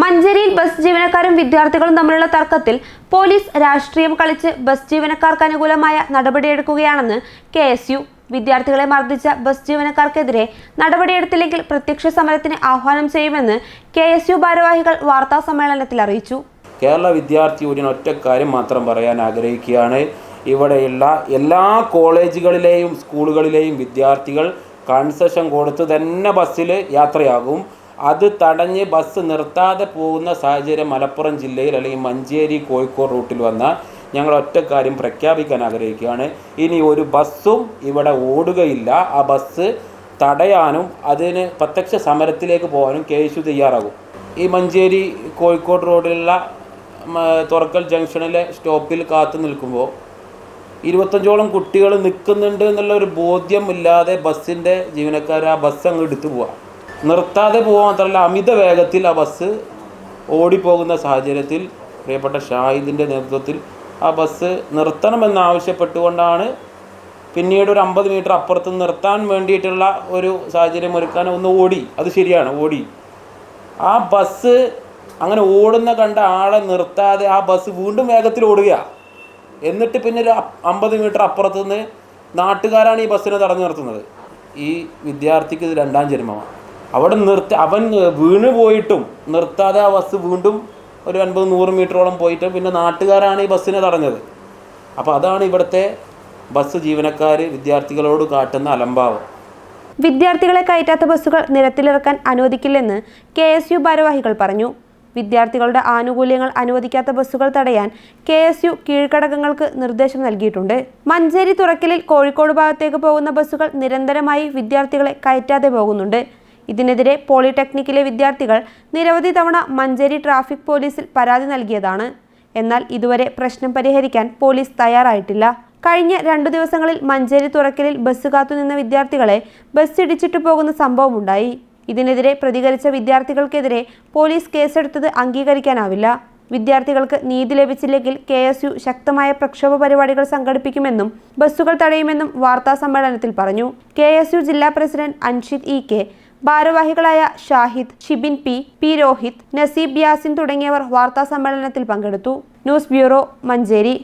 മഞ്ചേരിയിൽ ബസ് ജീവനക്കാരും വിദ്യാർത്ഥികളും തമ്മിലുള്ള തർക്കത്തിൽ പോലീസ് രാഷ്ട്രീയം കളിച്ച് ബസ് ജീവനക്കാർക്ക് അനുകൂലമായ നടപടിയെടുക്കുകയാണെന്ന് കെ എസ് യു. വിദ്യാർത്ഥികളെ മർദ്ദിച്ച ബസ് ജീവനക്കാർക്കെതിരെ നടപടിയെടുത്തില്ലെങ്കിൽ പ്രത്യക്ഷ സമരത്തിന് ആഹ്വാനം ചെയ്യുമെന്ന് കെ എസ് യു ഭാരവാഹികൾ വാർത്താ സമ്മേളനത്തിൽ അറിയിച്ചു. കേരള വിദ്യാർത്ഥി യൂണിയൻ ഒറ്റ കാര്യം മാത്രം പറയാൻ ആഗ്രഹിക്കുകയാണ്. ഇവിടെയുള്ള എല്ലാ കോളേജുകളിലെയും സ്കൂളുകളിലെയും വിദ്യാർത്ഥികൾ കൺസെഷൻ കൊടുത്ത് തന്നെ ബസ്സിൽ യാത്രയാകും. അത് തടഞ്ഞ് ബസ് നിർത്താതെ പോകുന്ന സാഹചര്യം മലപ്പുറം ജില്ലയിൽ അല്ലെങ്കിൽ മഞ്ചേരി കോഴിക്കോട് റൂട്ടിൽ വന്ന ഞങ്ങൾ ഒറ്റ കാര്യം പ്രഖ്യാപിക്കാൻ ആഗ്രഹിക്കുകയാണ്. ഇനി ഒരു ബസ്സും ഇവിടെ ഓടുകയില്ല. ആ ബസ് തടയാനും അതിന് പ്രത്യക്ഷ സമരത്തിലേക്ക് പോകാനും കെ എസ് യു തയ്യാറാകും. ഈ മഞ്ചേരി കോഴിക്കോട് റോഡിലുള്ള തുറക്കൽ ജംഗ്ഷനിലെ സ്റ്റോപ്പിൽ കാത്തു നിൽക്കുമ്പോൾ ഇരുപത്തഞ്ചോളം കുട്ടികൾ നിൽക്കുന്നുണ്ട് എന്നുള്ള ഒരു ബോധ്യം ഇല്ലാതെ ബസ്സിന്റെ ജീവനക്കാർ ആ ബസ് അങ്ങ് എടുത്തു പോവാം. നിർത്താതെ പോകുക മാത്രമല്ല അമിത വേഗത്തിൽ ആ ബസ് ഓടിപ്പോകുന്ന സാഹചര്യത്തിൽ പ്രിയപ്പെട്ട ഷാഹിദിന്റെ നേതൃത്വത്തിൽ ആ ബസ് നിർത്തണമെന്ന് ആവശ്യപ്പെട്ടുകൊണ്ടാണ് പിന്നീട് ഒരു അമ്പത് മീറ്റർ അപ്പുറത്ത് നിർത്താൻ വേണ്ടിയിട്ടുള്ള ഒരു സാഹചര്യം ഒരുക്കാൻ ഒന്ന് ഓടി. അത് ശരിയാണ് ഓടി. ആ ബസ് അങ്ങനെ ഓടുന്ന കണ്ട ആളെ നിർത്താതെ ആ ബസ് വീണ്ടും വേഗത്തിൽ ഓടുക. എന്നിട്ട് പിന്നെ ഒരു അമ്പത് മീറ്റർ അപ്പുറത്ത് നിന്ന് നാട്ടുകാരാണ് ഈ ബസ്സിനെ തടഞ്ഞു നിർത്തുന്നത്. ഈ വിദ്യാർത്ഥിക്ക് ഇത് രണ്ടാം ജന്മമാണ്. അവിടെ നിർത്തി അവൻ വീണ് പോയിട്ടും നിർത്താതെ ആ ബസ് വീണ്ടും ഒരു അൻപത് നൂറ് മീറ്ററോളം പോയിട്ട് പിന്നെ നാട്ടുകാരാണ് ഈ ബസ്സിനെ തടഞ്ഞത്. അപ്പോൾ അതാണ് ഇവിടുത്തെ ബസ് ജീവനക്കാർ വിദ്യാർത്ഥികളോട് കാട്ടുന്ന അലംഭാവം. വിദ്യാർത്ഥികളെ കയറ്റാത്ത ബസ്സുകൾ നിരത്തിലിറക്കാൻ അനുവദിക്കില്ലെന്ന് കെ എസ് യു ഭാരവാഹികൾ പറഞ്ഞു. വിദ്യാർത്ഥികളുടെ ആനുകൂല്യങ്ങൾ അനുവദിക്കാത്ത ബസ്സുകൾ തടയാൻ കെ എസ് യു കീഴ്ഘടകങ്ങൾക്ക് നിർദ്ദേശം നൽകിയിട്ടുണ്ട്. മഞ്ചേരി തുറക്കലിൽ കോഴിക്കോട് ഭാഗത്തേക്ക് പോകുന്ന ബസ്സുകൾ നിരന്തരമായി വിദ്യാർത്ഥികളെ കയറ്റാതെ പോകുന്നുണ്ട്. ഇതിനെതിരെ പോളിടെക്നിക്കിലെ വിദ്യാർത്ഥികൾ നിരവധി തവണ മഞ്ചേരി ട്രാഫിക് പോലീസിൽ പരാതി നൽകിയതാണ്. എന്നാൽ ഇതുവരെ പ്രശ്നം പരിഹരിക്കാൻ പോലീസ് തയ്യാറായിട്ടില്ല. കഴിഞ്ഞ രണ്ടു ദിവസങ്ങളിൽ മഞ്ചേരി തുറക്കലിൽ ബസ് കാത്തുനിന്ന വിദ്യാർത്ഥികളെ ബസ് ഇടിച്ചിട്ടു പോകുന്ന സംഭവമുണ്ടായി ഇതിനെതിരെ പ്രതികരിച്ച വിദ്യാർത്ഥികൾക്കെതിരെ പോലീസ് കേസെടുത്തത് അംഗീകരിക്കാനാവില്ല. വിദ്യാർത്ഥികൾക്ക് നീതി ലഭിച്ചില്ലെങ്കിൽ കെ എസ് യു ശക്തമായ പ്രക്ഷോഭ പരിപാടികൾ സംഘടിപ്പിക്കുമെന്നും ബസ്സുകൾ തടയുമെന്നും വാർത്താ സമ്മേളനത്തിൽ പറഞ്ഞു. കെ എസ് യു ജില്ലാ പ്രസിഡന്റ് അൻഷിദ് ഇ കെ ഭാരവാഹികളായ ഷാഹിദ് ഷിബിൻ പി പി രോഹിത് നസീബ് യാസിൻ തുടങ്ങിയവർ വാർത്താ സമ്മേളനത്തിൽ പങ്കെടുത്തു. News bureau Manjeri.